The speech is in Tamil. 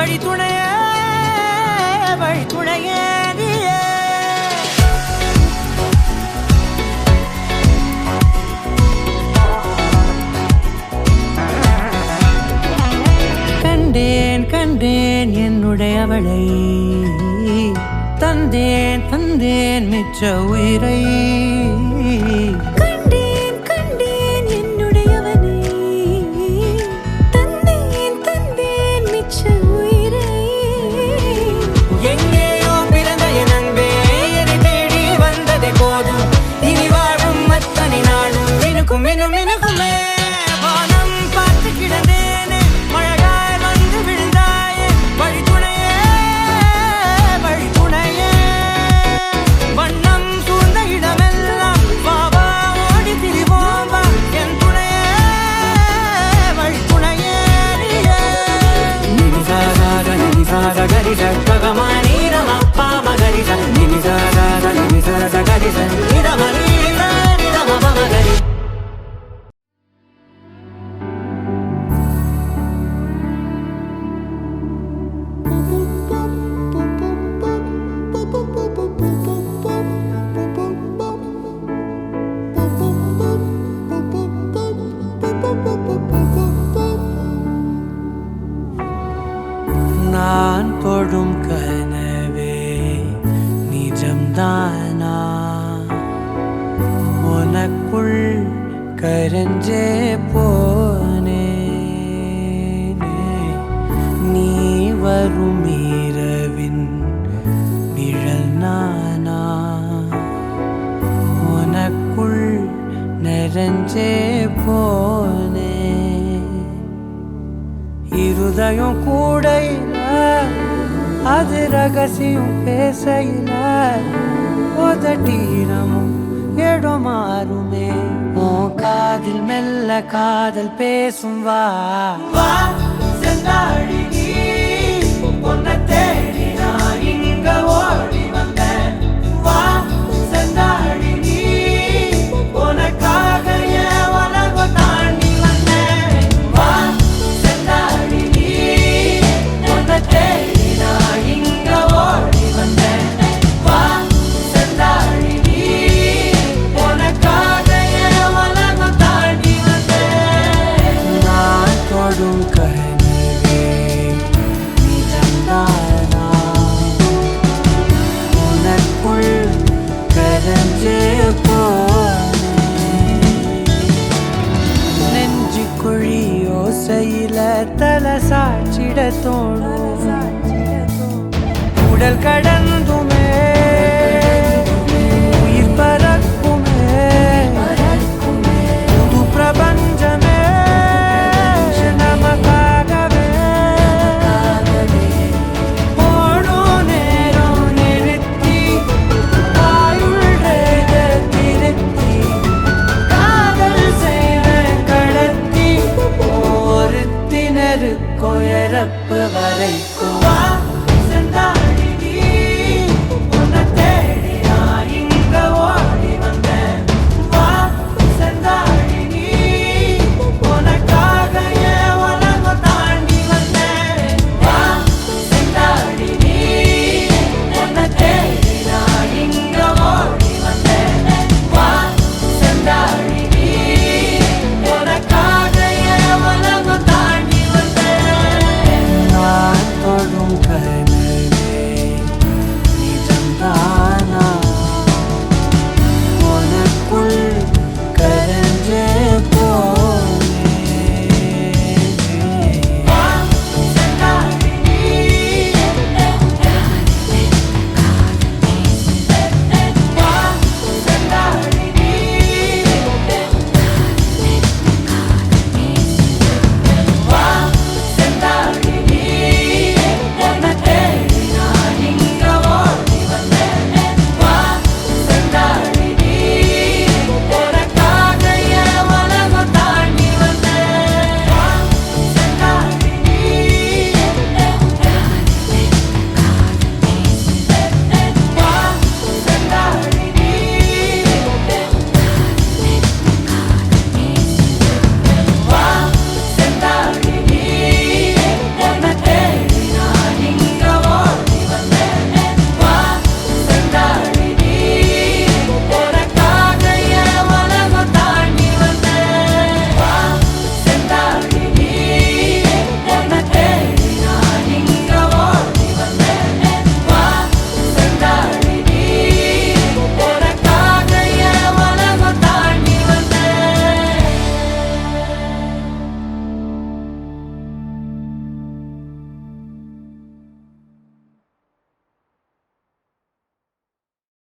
வழித்துணைய வழித்துணைய கண்டேன் கண்டேன் என்னுடையவளை. தந்தேன் தந்தேன் மிச்ச உயிரை. ഉൾ കരഞ്ചേ പോനേ നീ വരുമീരവിൻ നിഴൽ നാനാ ഉനക്കുൾ നരഞ്ചേ പോനേ இருதயம் கூடையில அது ரகசியம் பேசையில உதட்டீரமும் இடம் காதில் மெல்ல காதல் பேசும் வா. செந்தாழி തീരത്തോളം കൂടൽ കടൽ உயரப்பு வரைக்கும்.